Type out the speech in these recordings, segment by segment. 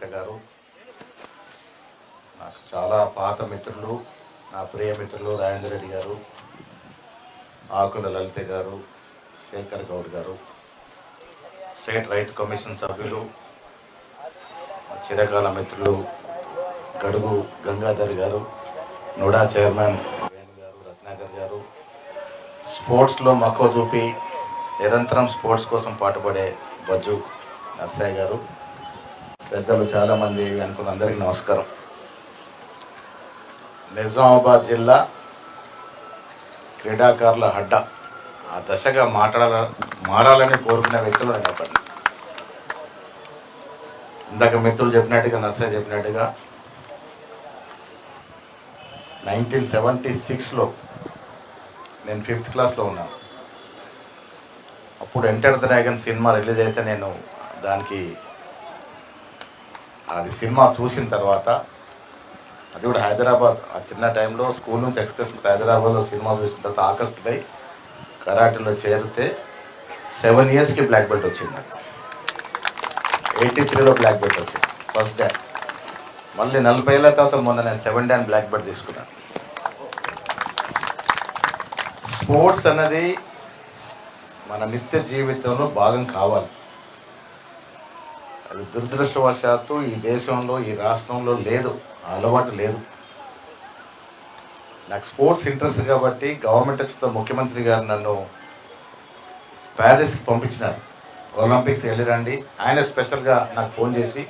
కవిత గారు నాకు చాలా పాత మిత్రులు నా ప్రియ మిత్రులు రాజేంద్ర రెడ్డి గారు ఆకుల లలిత గారు శేఖర్ గౌడ్ గారు స్టేట్ రైతు కమిషన్ సభ్యులు చిరకాల మిత్రులు గడుగు గంగాధర్ గారు నుడా చైర్మన్ వేణు గారు రత్నాకర్ గారు. స్పోర్ట్స్లో మక్కువ చూపి నిరంతరం స్పోర్ట్స్ కోసం పాటుపడే బజ్జు నర్సయ్య గారు. పెద్దలు చాలామంది అనుకున్న అందరికీ నమస్కారం. నిజామాబాద్ జిల్లా క్రీడాకారుల హడ్డ. ఆ దశగా మాట్లాడాల మారాలని కోరుకునే వ్యక్తులు నేను ఒకటి ఇందాక మిత్రులు చెప్పినట్టుగా నర్సయ్య చెప్పినట్టుగా నైన్టీన్ సెవెంటీ సిక్స్లో నేను ఫిఫ్త్ క్లాస్లో ఉన్నాను. అప్పుడు enter the dragon cinema release అయితే నేను దానికి అది సినిమా చూసిన తర్వాత అది కూడా హైదరాబాద్ ఆ చిన్న టైంలో స్కూల్ నుంచి ఎక్స్ప్రెస్ హైదరాబాద్లో సినిమా చూసిన తర్వాత ఆకర్షితులై కరాటేలో చేరితే సెవెన్ ఇయర్స్కి బ్లాక్ బెల్ట్ వచ్చింది. నాకు ఎయిటీ త్రీలో బ్లాక్ బెల్ట్ వచ్చింది ఫస్ట్ డే. మళ్ళీ నలభై ఏళ్ళ తర్వాత మొన్న నేను సెవెన్ డే బ్లాక్ బెల్ట్ తీసుకున్నాను. స్పోర్ట్స్ అనేది మన నిత్య జీవితంలో భాగం కావాలి. అది దురదృష్టవశాత్తు ఈ దేశంలో ఈ రాష్ట్రంలో లేదు. అలవాటు లేదు. నాకు స్పోర్ట్స్ ఇంట్రెస్ట్ కాబట్టి గవర్నమెంట్ వచ్చిన ముఖ్యమంత్రి గారు నన్ను ప్యారిస్కి పంపించినారు. ఒలింపిక్స్ వెళ్ళిరండి. ఆయన స్పెషల్గా నాకు ఫోన్ చేసి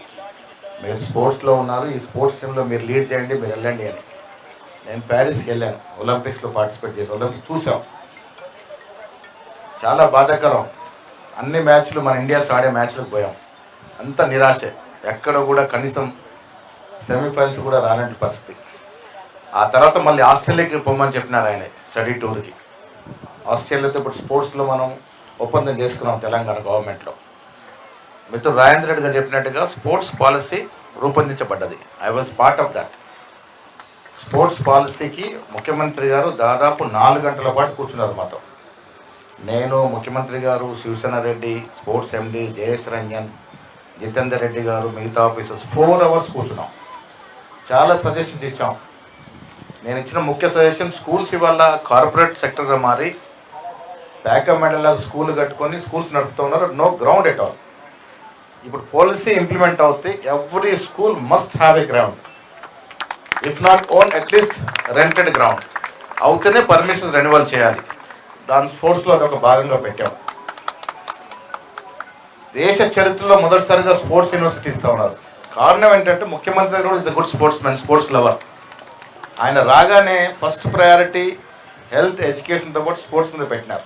మీరు స్పోర్ట్స్లో ఉన్నారు. ఈ స్పోర్ట్స్ టీంలో మీరు లీడ్ చేయండి మీరు వెళ్ళండి అని. నేను ప్యారిస్కి వెళ్ళాను. ఒలింపిక్స్లో పార్టిసిపేట్ చేసి ఒలింపిక్స్ చూసాం చాలా బాధాకరం. అన్ని మ్యాచ్లు మన ఇండియా ఆడే మ్యాచ్లకు పోయాం. అంత నిరాశ. ఎక్కడ కూడా కనీసం సెమీఫైనల్స్ కూడా రానట్టు పరిస్థితి. ఆ తర్వాత మళ్ళీ ఆస్ట్రేలియాకి పొమ్మని చెప్పినారు ఆయన స్టడీ టూర్కి. ఆస్ట్రేలియాతో ఇప్పుడు స్పోర్ట్స్లో మనం ఒప్పందం చేసుకున్నాం తెలంగాణ గవర్నమెంట్లో. మిత్రుడు రాజేంద్ర రెడ్డి గారు చెప్పినట్టుగా sports policy రూపొందించబడ్డది. I was part of that sports పాలసీకి ముఖ్యమంత్రి గారు దాదాపు నాలుగు గంటల పాటు కూర్చున్నారు మాతో. నేను ముఖ్యమంత్రి గారు శివసేన రెడ్డి స్పోర్ట్స్ ఎండి జయేష్ రంజన్ జితేందర్ రెడ్డి గారు మిగతా ఆఫీసర్స్ ఫోర్ అవర్స్ కూర్చున్నాం. చాలా సజెషన్స్ ఇచ్చాం. నేను ఇచ్చిన ముఖ్య సజెషన్ స్కూల్స్ ఇవాళ కార్పొరేట్ సెక్టర్గా మారి బ్యాకప్ మెడల్లా స్కూల్ కట్టుకొని స్కూల్స్ నడుపుతున్నారు నో గ్రౌండ్ ఎట్ ఆల్. ఇప్పుడు పాలసీ ఇంప్లిమెంట్ అవుతే every school must have a ground. If not own at least rented ground అవుతేనే permission renewal చేయాలి. దాని స్పోర్ట్స్లో అదొక భాగంగా పెట్టాం. దేశ చరిత్రలో మొదటిసారిగా స్పోర్ట్స్ యూనివర్సిటీ ఇస్తూ ఉన్నారు. కారణం ఏంటంటే ముఖ్యమంత్రి కూడా is good sports man sports lover ఆయన రాగానే ఫస్ట్ ప్రయారిటీ హెల్త్ ఎడ్యుకేషన్తో పాటు స్పోర్ట్స్ మీద పెట్టినారు.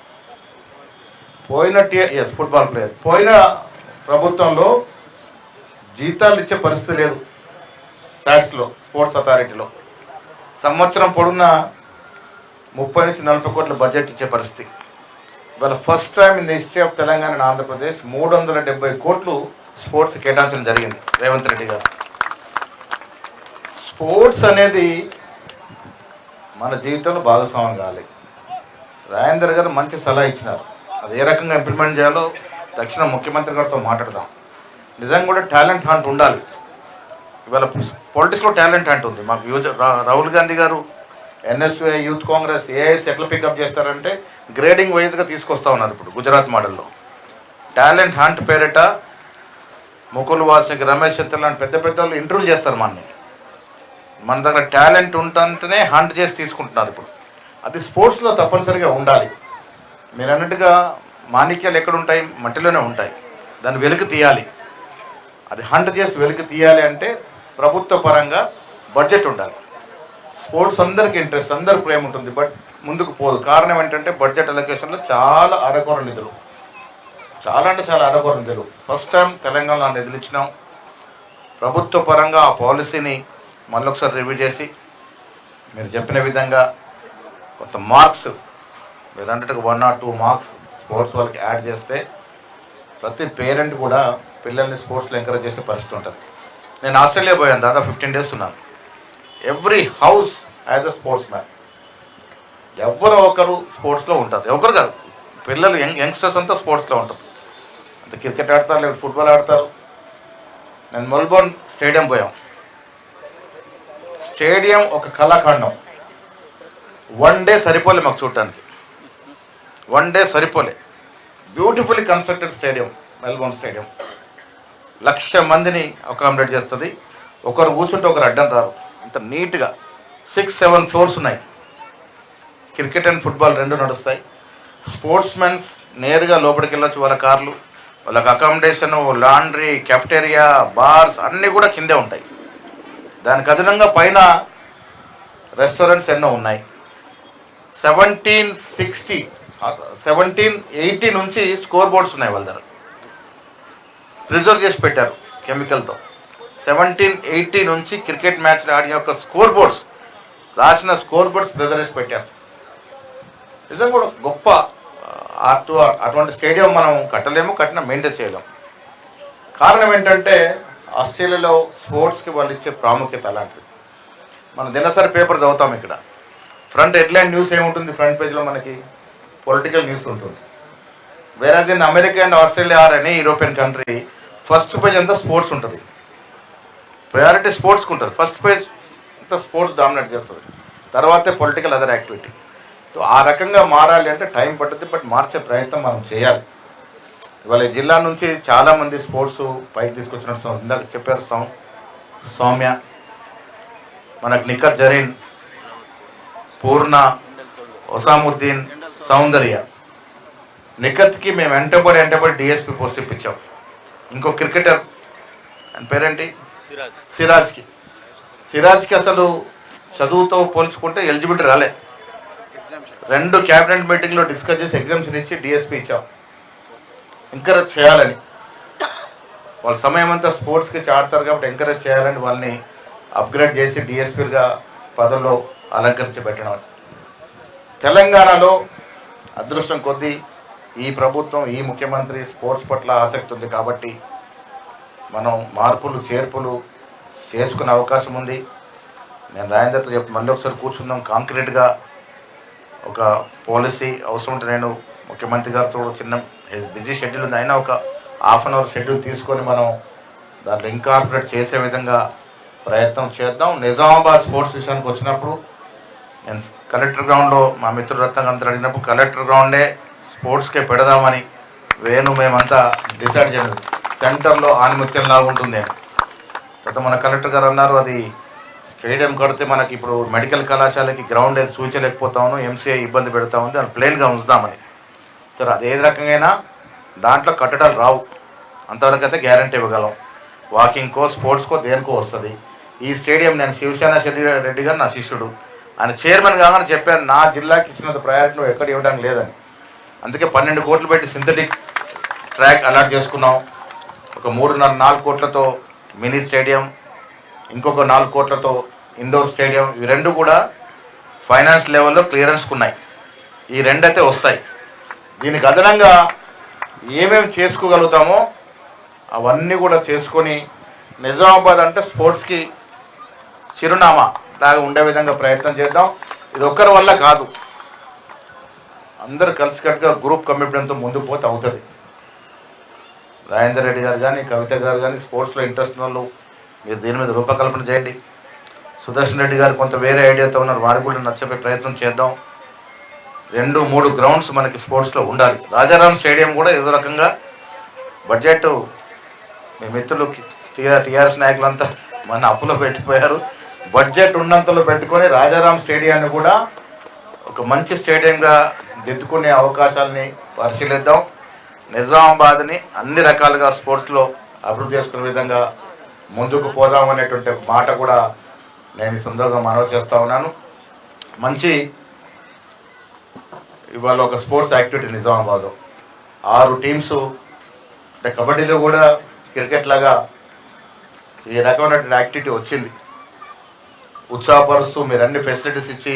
పోయిన టీ- ఎస్ ఫుట్బాల్ ప్లేయర్ పోయిన ప్రభుత్వంలో జీతాలు ఇచ్చే పరిస్థితి లేదు. శాట్స్లో స్పోర్ట్స్ అథారిటీలో సంవత్సరం పొడున్న ముప్పై నుంచి నలభై కోట్ల బడ్జెట్ ఇచ్చే పరిస్థితి. ఇవాళ first time in the history of Telangana and Andhra Pradesh మూడు వందల డెబ్బై కోట్లు స్పోర్ట్స్ కేటాయించడం జరిగింది రేవంత్ రెడ్డి గారు. స్పోర్ట్స్ అనేది మన జీవితంలో భాగస్వామ్యం కావాలి రాజేందర్ గారు మంచి సలహా ఇచ్చినారు. అది ఏ రకంగా ఇంప్లిమెంట్ చేయాలో దక్షిణ ముఖ్యమంత్రి గారితో మాట్లాడదాం. నిజంగా కూడా టాలెంట్ హంట్ ఉండాలి. ఇవాళ పొలిటిక్స్లో టాలెంట్ హంట్ ఉంది. మాకు యూజ్ రాహుల్ గాంధీ గారు ఎన్ఎస్ఏ యూత్ కాంగ్రెస్ ఏఐఎస్ ఎట్లా పికప్ చేస్తారంటే గ్రేడింగ్ వైజ్గా తీసుకొస్తా ఉన్నారు ఇప్పుడు గుజరాత్ మోడల్లో టాలెంట్ హంట్ పేరిట ముకుల్ వాసిక్ రమేష్ చిత్ర లాంటి పెద్ద పెద్ద వాళ్ళు ఇంటర్వ్యూ చేస్తారు మనని. మన దగ్గర టాలెంట్ ఉంటుంటేనే హంట్ చేసి తీసుకుంటున్నారు ఇప్పుడు. అది స్పోర్ట్స్లో తప్పనిసరిగా ఉండాలి. మీరు అన్నట్టుగా మాణిక్యాలు ఎక్కడుంటాయి మట్టిలోనే ఉంటాయి. దాన్ని వెలుగు తీయాలి. అది హంట్ చేసి వెలుగు తీయాలి అంటే ప్రభుత్వ పరంగా బడ్జెట్ ఉండాలి. స్పోర్ట్స్ అందరికి ఇంట్రెస్ట్ అందరికి ప్రేమ ఉంటుంది. బట్ ముందుకు పోదు. కారణం ఏంటంటే బడ్జెట్ అలొకేషన్లో చాలా అరకొర నిధులు. చాలా అంటే చాలా అరకొర నిధులు. ఫస్ట్ టైం తెలంగాణలో నిధులు ఇచ్చినాం. ప్రభుత్వ పరంగా ఆ పాలసీని మళ్ళొకసారి రివ్యూ చేసి మీరు చెప్పిన విధంగా కొంత మార్క్స్ మీరు అన్నట్టుగా one or two marks sports వాళ్ళకి యాడ్ చేస్తే ప్రతి పేరెంట్ కూడా పిల్లల్ని స్పోర్ట్స్లో ఎంకరేజ్ చేసే పరిస్థితి ఉంటుంది. నేను ఆస్ట్రేలియా పోయాను దాదాపు ఫిఫ్టీన్ డేస్ ఉన్నాను. Every house as a sports man ఎవరో ఒకరు స్పోర్ట్స్లో ఉంటారు. ఎవరు కాదు. పిల్లలు యంగ్ యంగ్స్టర్స్ అంతా స్పోర్ట్స్లో ఉంటారు. అంత క్రికెట్ ఆడతారు లేదా ఫుట్బాల్ ఆడతారు. నేను మెల్బోర్న్ స్టేడియం పోయాం. స్టేడియం ఒక కళాఖండం. వన్ డే సరిపోలే మాకు చూడటానికి. వన్ డే సరిపోలే. Beautifully constructed stadium Melbourne stadium. Lakh మందిని అకామిడేట్ చేస్తుంది. ఒకరు కూర్చుంటే ఒకరు అడ్డం రారు. అంత నీట్గా సిక్స్ సెవెన్ ఫ్లోర్స్ ఉన్నాయి. క్రికెట్ అండ్ ఫుట్బాల్ రెండు నడుస్తాయి. స్పోర్ట్స్ మెన్స్ నేరుగా లోపలికి వెళ్ళొచ్చు వాళ్ళ కార్లు. వాళ్ళకి అకామిడేషను లాండ్రీ కెఫ్టేరియా బార్స్ అన్నీ కూడా కిందే ఉంటాయి. దానికి అదనంగా పైన రెస్టారెంట్స్ ఎన్నో ఉన్నాయి. సెవెంటీన్ సిక్స్టీ సెవెంటీన్ ఎయిటీ నుంచి స్కోర్ బోర్డ్స్ ఉన్నాయి వాళ్ళ దగ్గర. ప్రిజర్వ్ చేసి పెట్టారు కెమికల్తో సెవెంటీన్ ఎయిటీ నుంచి క్రికెట్ మ్యాచ్లు ఆడిన యొక్క స్కోర్ బోర్డ్స్ రాసిన స్కోర్ బోర్డ్స్ ప్రిజర్వ్ చేసి పెట్టారు. నిజంగా కూడా గొప్ప అటు అటువంటి స్టేడియం మనం కట్టలేము కట్టిన మెయింటైన్ చేయలేము. కారణం ఏంటంటే ఆస్ట్రేలియాలో స్పోర్ట్స్కి వాళ్ళు ఇచ్చే ప్రాముఖ్యత అలాంటిది. మనం దినసరి పేపర్ చదువుతాం ఇక్కడ. ఫ్రంట్ హెడ్లైన్ న్యూస్ ఏముంటుంది? ఫ్రంట్ పేజ్లో మనకి పొలిటికల్ న్యూస్ ఉంటుంది. వేరే దీన్ని అమెరికా అండ్ ఆస్ట్రేలియా ఆర్ అనే యూరోపియన్ కంట్రీ ఫస్ట్ పేజ్ అంతా స్పోర్ట్స్ ఉంటుంది. ప్రయారిటీ స్పోర్ట్స్కి ఉంటుంది. ఫస్ట్ పేజ్ అంతా స్పోర్ట్స్ డామినేట్ చేస్తుంది. తర్వాతే పొలిటికల్ అదర్ యాక్టివిటీ. ఆ రకంగా మారాలి అంటే టైం పడుతుంది బట్ మార్చే ప్రయత్నం మనం చేయాలి. ఇవాళ జిల్లా నుంచి చాలామంది స్పోర్ట్స్ పైకి తీసుకొచ్చిన ఇందాక చెప్పారు సౌ సౌమ్య మనకు నిఖర్ జరీన్ పూర్ణ ఒసాముద్దీన్ సౌందర్య. నిఖత్కి మేము వెంటబడి వెంటబడి డిఎస్పి పోస్ట్ ఇప్పించాం. ఇంకో క్రికెటర్ ఆయన పేరేంటి? సిరాజ్కి. సిరాజ్కి అసలు చదువుతో పోల్చుకుంటే ఎలిజిబిలిటీ రాలే. రెండు క్యాబినెట్ మీటింగ్లో డిస్కస్ చేసి ఎగ్జామ్షన్ ఇచ్చి డిఎస్పీ ఇచ్చాం. ఎంకరేజ్ చేయాలని. వాళ్ళ సమయం అంతా స్పోర్ట్స్కి ఆడతారు కాబట్టి ఎంకరేజ్ చేయాలని వాళ్ళని అప్గ్రేడ్ చేసి డిఎస్పీలుగా పదవిలో అలంకరించి పెట్టడం తెలంగాణలో అదృష్టం కొద్దీ ఈ ప్రభుత్వం ఈ ముఖ్యమంత్రి స్పోర్ట్స్ పట్ల ఆసక్తి ఉంది కాబట్టి మనం మార్పులు చేర్పులు చేసుకునే అవకాశం ఉంది. నేను రాయందర్తో చెప్పి మళ్ళీ ఒకసారి కూర్చుందాం. కాంక్రీట్గా ఒక పాలసీ అవసరం ఉంటే నేను ముఖ్యమంత్రి గారితో చిన్న బిజీ షెడ్యూల్ ఉంది. అయినా ఒక హాఫ్ అన్ అవర్ షెడ్యూల్ తీసుకొని మనం దాంట్లో ఇంకార్పొరేట్ చేసే విధంగా ప్రయత్నం చేద్దాం. నిజామాబాద్ స్పోర్ట్స్ విషయానికి వచ్చినప్పుడు నేను కలెక్టర్ గ్రౌండ్లో మా మిత్రుడు రత్నకాంత్ అడిగినప్పుడు కలెక్టర్ గ్రౌండే స్పోర్ట్స్కే పెడదామని వేణు మేమంతా డిసైడ్ చేయలేదు సెంటర్లో ఆనిముత్యం లాగా ఉంటుంది అని. తర్వాత మన కలెక్టర్ గారు అన్నారు అది స్టేడియం కడితే మనకి ఇప్పుడు మెడికల్ కళాశాలకి గ్రౌండ్ ఏది సూచించలేకపోతాము ఎంసీఐ ఇబ్బంది పెడతా ఉంది దాన్ని ప్లేన్గా ఉంచుదామని. సరే అది ఏ రకంగా దాంట్లో కట్టడాలు రావు. అంతవరకు అయితే గ్యారంటీ ఇవ్వగలం. వాకింగ్కో స్పోర్ట్స్కో దేనికో వస్తుంది. ఈ స్టేడియం నేను శివసేన రెడ్డి గారు నా శిష్యుడు. ఆయన చైర్మన్ కాగానే చెప్పాను నా జిల్లాకి ఇచ్చినంత ప్రయారిటీ ఎక్కడ ఇవ్వడానికి లేదని. అందుకే పన్నెండు కోట్లు పెట్టి సింథటిక్ ట్రాక్ అలాట్ చేసుకున్నాం. ఒక మూడున్నర నాలుగు కోట్లతో మినీ స్టేడియం ఇంకొక నాలుగు కోట్లతో ఇండోర్ స్టేడియం ఇవి రెండు కూడా ఫైనాన్స్ లెవెల్లో క్లియరెన్స్కి ఉన్నాయి ఈ రెండైతే వస్తాయి. దీనికి అదనంగా ఏమేమి చేసుకోగలుగుతామో అవన్నీ కూడా చేసుకొని నిజామాబాద్ అంటే స్పోర్ట్స్కి చిరునామా లాగా ఉండే విధంగా ప్రయత్నం చేద్దాం. ఇది ఒక్కరి వల్ల కాదు. అందరు కలిసికట్టుగా గ్రూప్ కమిట్మెంట్తో ముందుకు పోతే అవుతుంది. రాజేందర్ రెడ్డి గారు కానీ కవిత గారు కానీ స్పోర్ట్స్లో ఇంట్రెస్ట్ వాళ్ళు మీరు దీని మీద రూపకల్పన చేయండి. సుదర్శన్ రెడ్డి గారు కొంత వేరే ఐడియాతో ఉన్నారు. వారు కూడా నచ్చే ప్రయత్నం చేద్దాం. రెండు మూడు గ్రౌండ్స్ మనకి స్పోర్ట్స్లో ఉండాలి. రాజారాం స్టేడియం కూడా ఏదో రకంగా బడ్జెట్ మీ మిత్రులు టీఆర్ టీఆర్ఎస్ నాయకులంతా మన అప్పులో పెట్టిపోయారు. బడ్జెట్ ఉన్నంతలో పెట్టుకొని రాజారాం స్టేడియాన్ని కూడా ఒక మంచి స్టేడియంగా దిద్దుకునే అవకాశాలని పరిశీలిద్దాం. నిజామాబాద్ని అన్ని రకాలుగా స్పోర్ట్స్లో అభివృద్ధి చేసుకునే విధంగా ముందుకు పోదాం అనేటువంటి మాట కూడా నేను ఈ సందర్భంగా మనవి చేస్తూ ఉన్నాను. మంచి ఇవాళ ఒక స్పోర్ట్స్ యాక్టివిటీ నిజామాబాద్. ఆరు టీమ్స్ అంటే కబడ్డీలో కూడా క్రికెట్ లాగా ఈ రకమైనటువంటి యాక్టివిటీ వచ్చింది. ఉత్సాహపరుస్తూ మీరు అన్ని ఫెసిలిటీస్ ఇచ్చి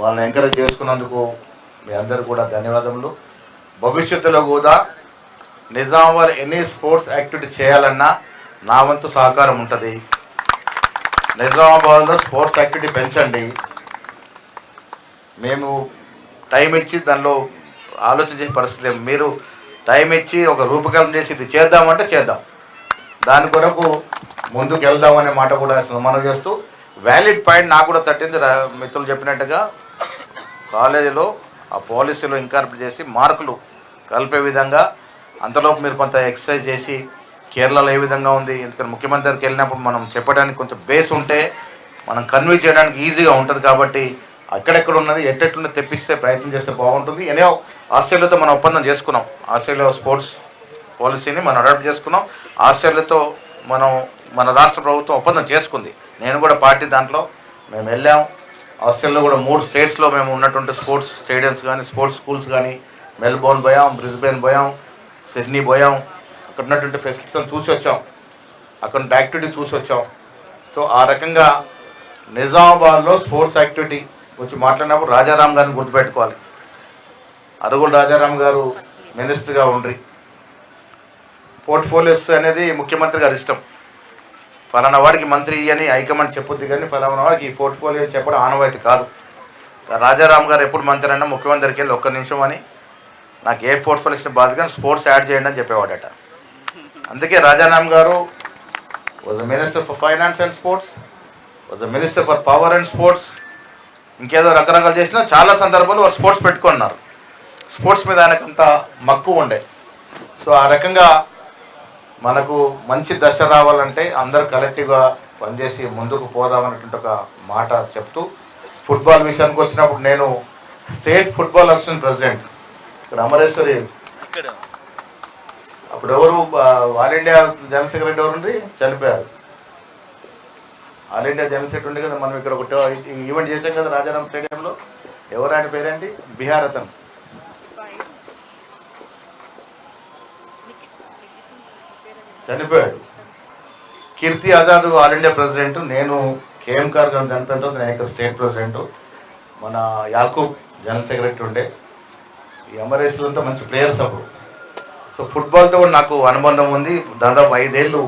వాళ్ళని ఎంకరేజ్ చేసుకున్నందుకు మీ అందరు కూడా ధన్యవాదములు. భవిష్యత్తులో కూడా నిజామాబాద్ ఎన్ని స్పోర్ట్స్ యాక్టివిటీ చేయాలన్నా నా వంతు సహకారం ఉంటుంది. నిజామాబాద్లో స్పోర్ట్స్ యాక్టివిటీ పెంచండి. మేము టైం ఇచ్చి దానిలో ఆలోచన చేసే పరిస్థితి మీరు టైం ఇచ్చి ఒక రూపకల్పన చేసి ఇది చేద్దామంటే చేద్దాం. దాని కొరకు ముందుకు వెళ్దామనే మాట కూడా అసలు మనం చేస్తూ వ్యాలిడ్ పాయింట్ నాకు కూడా తట్టింది మిత్రులు చెప్పినట్టుగా. కాలేజీలో ఆ పాలసీలో ఇంకార్పొరేట్ చేసి మార్కులు కలిపే విధంగా అంతలోపు మీరు కొంత ఎక్సర్సైజ్ చేసి కేరళలో ఏ విధంగా ఉంది? ఎందుకంటే ముఖ్యమంత్రి దగ్గరికి వెళ్ళినప్పుడు మనం చెప్పడానికి కొంచెం బేస్ ఉంటే మనం కన్వే చేయడానికి ఈజీగా ఉంటుంది కాబట్టి అక్కడెక్కడ ఉన్నది ఎట్టెట్లున్నది తెప్పిస్తే ప్రయత్నం చేస్తే బాగుంటుంది. ఎనో ఆస్ట్రేలియాతో మనం ఒప్పందం చేసుకున్నాం. ఆస్ట్రేలియా స్పోర్ట్స్ పాలసీని మనం అడాప్ట్ చేసుకున్నాం. ఆస్ట్రేలియాతో మనం మన రాష్ట్ర ప్రభుత్వం ఒప్పందం చేసుకుంది. నేను కూడా పార్టీ దాంట్లో మేము వెళ్ళాం. ఆస్ట్రేలియాలో కూడా మూడు స్టేట్స్లో మేము ఉన్నటువంటి స్పోర్ట్స్ స్టేడియంస్ కానీ స్పోర్ట్స్ స్కూల్స్ కానీ మెల్బోర్న్ పోయాం బ్రిస్బెన్ పోయాం సిడ్నీ పోయాం. అక్కడ ఉన్నటువంటి ఫెసిలిటీస్ చూసి వచ్చాం. అక్కడ యాక్టివిటీ చూసి వచ్చాం. సో ఆ రకంగా నిజామాబాద్లో స్పోర్ట్స్ యాక్టివిటీ గురించి మాట్లాడినప్పుడు రాజారాం గారిని గుర్తుపెట్టుకోవాలి. అరుగుల రాజారాం గారు మినిస్టర్గా ఉండ్రి. పోర్ట్ఫోలియోస్ అనేది ముఖ్యమంత్రి గారి ఇష్టం. ఫలానా వాడికి మంత్రి అని హైకమాండ్ చెప్పొద్దు కానీ ఫలానా వాడికి ఈ పోర్ట్ఫోలియో చెప్పడం ఆనవాయితీ కాదు. రాజారాం గారు ఎప్పుడు మంత్రి అన్నా ముఖ్యమంత్రికి వెళ్ళి ఒక్క నిమిషం అని నాకు ఏ పోర్ట్ఫోలియో ఇష్టం బాధ కానీ స్పోర్ట్స్ యాడ్ చేయండి అని చెప్పేవాడట. అందుకే రాజారాం గారు was minister for finance and sports was minister for power and sports ఇంకేదో రకరకాలు చేసినా చాలా సందర్భాలు వారు స్పోర్ట్స్ పెట్టుకున్నారు. స్పోర్ట్స్ మీద ఆయనకంత మక్కువ ఉండే. సో ఆ రకంగా మనకు మంచి దశ రావాలంటే అందరు కలెక్టివ్గా పనిచేసి ముందుకు పోదామన్నటువంటి ఒక మాట చెప్తూ ఫుట్బాల్ విషయానికి వచ్చినప్పుడు నేను స్టేట్ ఫుట్బాల్ అసోసియేషన్ ప్రెసిడెంట్. ఇక్కడ అమరేశ్వరి అప్పుడు ఎవరు ఆల్ ఇండియా జనరల్ సెక్రటరీ ఎవరు ఉండి చనిపోయారు. ఆల్ ఇండియా జనరల్ సెక్రటరీ ఉంది కదా మనం ఇక్కడ ఒక ఈవెంట్ చేసాం కదా రాజారాం స్టేడియంలో. ఎవరు ఆయన పేరేంటి? బీహార్ అతను. చనిపోయాడు. Kirti Azad all India president. నేను కేఎం కార్ చనిపోయిన తర్వాత నేను ఇక్కడ స్టేట్ ప్రెసిడెంట్. మన యాకూబ్ జనరల్ సెక్రటరీ ఉండే. ఈ ఎంఆర్ఎస్లంతా అంతా మంచి ప్లేయర్స్ అప్పుడు. సో ఫుట్బాల్తో కూడా నాకు అనుబంధం ఉంది. దాదాపు ఐదేళ్ళు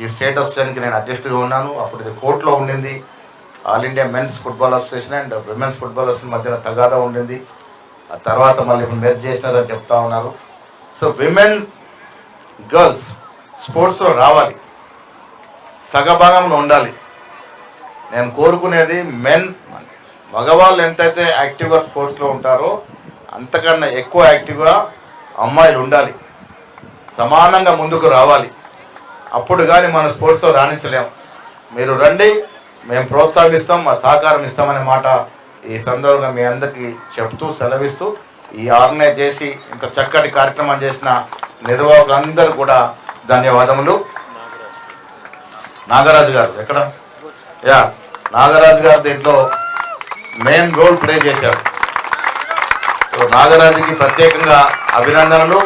ఈ స్టేట్ అసోసియేషన్కి నేను అధ్యక్షుడిగా ఉన్నాను. అప్పుడు ఇది కోర్టులో ఉండింది. All India men's football association and women's football association మధ్యన తగాదా ఉండింది. ఆ తర్వాత మళ్ళీ మెర్జ్ చేసినారని చెప్తా ఉన్నారు. సో విమెన్ గర్ల్స్ స్పోర్ట్స్లో రావాలి. సగభాగంలో ఉండాలి. నేను కోరుకునేది మెన్ మగవాళ్ళు ఎంతైతే యాక్టివ్గా స్పోర్ట్స్లో ఉంటారో అంతకన్నా ఎక్కువ యాక్టివ్గా అమ్మాయిలు ఉండాలి. సమానంగా ముందుకు రావాలి. అప్పుడు కానీ మన స్పోర్ట్స్లో రాణించలేము మీరు రండి మేము ప్రోత్సహిస్తాం మా సహకారం ఇస్తామనే మాట ఈ సందర్భంగా మీ అందరికీ చెప్తూ సెలవిస్తూ ఈ ఆర్గనైజ్ చేసి ఇంత చక్కటి కార్యక్రమం చేసిన నిర్వాహకులందరూ కూడా ధన్యవాదములు. నాగరాజు గారు ఎక్కడ? యా నాగరాజు గారు దీంట్లో మెయిన్ రోల్ ప్లే చేశారు. సో నాగరాజుకి ప్రత్యేకంగా అభినందనలు.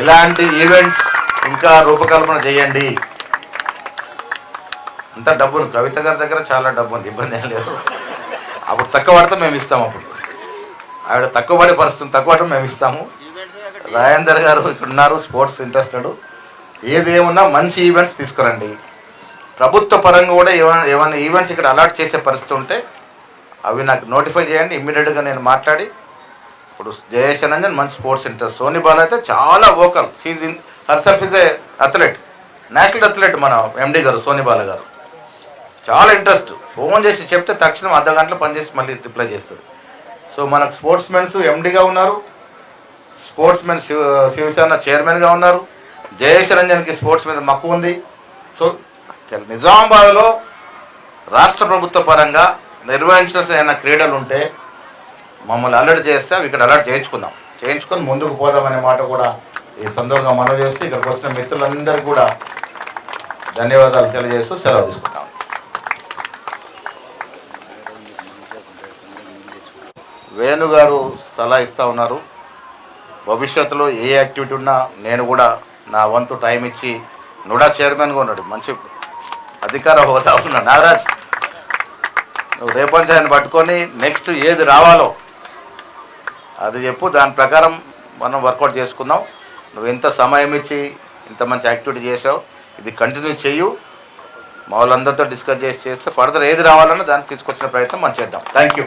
ఇలాంటి ఈవెంట్స్ ఇంకా రూపకల్పన చేయండి. అంత డబ్బు కవిత గారి దగ్గర చాలా డబ్బు ఉంది ఇబ్బంది ఏం లేదు. అప్పుడు తక్కువ పడితే మేము ఇస్తాము అప్పుడు. ఆవిడ తక్కువ పడే పరిస్థితి తక్కువ పడటం మేము ఇస్తాము. రాజేందర్ గారు ఇక్కడ ఉన్నారు స్పోర్ట్స్ ఇంట్రెస్టెడ్. ఏది మంచి ఈవెంట్స్ తీసుకురండి. ప్రభుత్వ పరంగా కూడా ఏమైనా ఏమైనా ఈవెంట్స్ ఇక్కడ అలాట్ చేసే పరిస్థితి ఉంటే అవి నాకు నోటిఫై చేయండి ఇమ్మీడియట్గా నేను మాట్లాడి ఇప్పుడు జయేష్ రంజన్ మంచి స్పోర్ట్స్ ఇంట్రెస్ట్. సోని బాల్ అయితే చాలా vocal he's in herself is a athlete national athlete మన ఎండీ గారు సోని బాల గారు. చాలా ఇంట్రెస్ట్ ఫోన్ చేసి చెప్తే తక్షణం అర్ధ గంటలో పనిచేసి మళ్ళీ రిప్లై చేస్తాడు. సో మనకు స్పోర్ట్స్ మెన్స్ ఎండిగా ఉన్నారు. స్పోర్ట్స్ మెన్ శివ శివసేన చైర్మన్గా ఉన్నారు. జయేష్ రంజన్కి స్పోర్ట్స్ మీద మక్కువ ఉంది. సో నిజామాబాద్లో రాష్ట్ర ప్రభుత్వ పరంగా నిర్వహించాల్సిన క్రీడలు ఉంటే మమ్మల్ని అలర్ట్ చేస్తే అవి ఇక్కడ అలర్ట్ చేయించుకుందాం. చేయించుకొని ముందుకు పోదామనే మాట కూడా ఈ సందర్భంగా మనం చేస్తూ ఇక్కడికి వచ్చిన మిత్రులందరికీ కూడా ధన్యవాదాలు తెలియజేస్తూ సెలవు తీసుకుంటాం. వేణు గారు సలహా ఇస్తూ ఉన్నారు. భవిష్యత్తులో ఏ యాక్టివిటీ ఉన్నా నేను కూడా నా వంతు టైం ఇచ్చి నుడా చైర్మన్గా ఉన్నాడు. మంచి అధికార హోదా ఉన్నాడు నాగరాజ్ నువ్వు రేపంచాయని పట్టుకొని నెక్స్ట్ ఏది రావాలో అది చెప్పు దాని ప్రకారం మనం వర్కౌట్ చేసుకుందాం. నువ్వు ఎంత సమయం ఇచ్చి ఇంత మంచి యాక్టివిటీ చేసావు ఇది కంటిన్యూ చేయు మా వాళ్ళందరితో డిస్కస్ చేసి చేస్తే ఫర్దర్ ఏది రావాలన్నా దాన్ని తీసుకొచ్చిన ప్రయత్నం మనం చేద్దాం. Thank you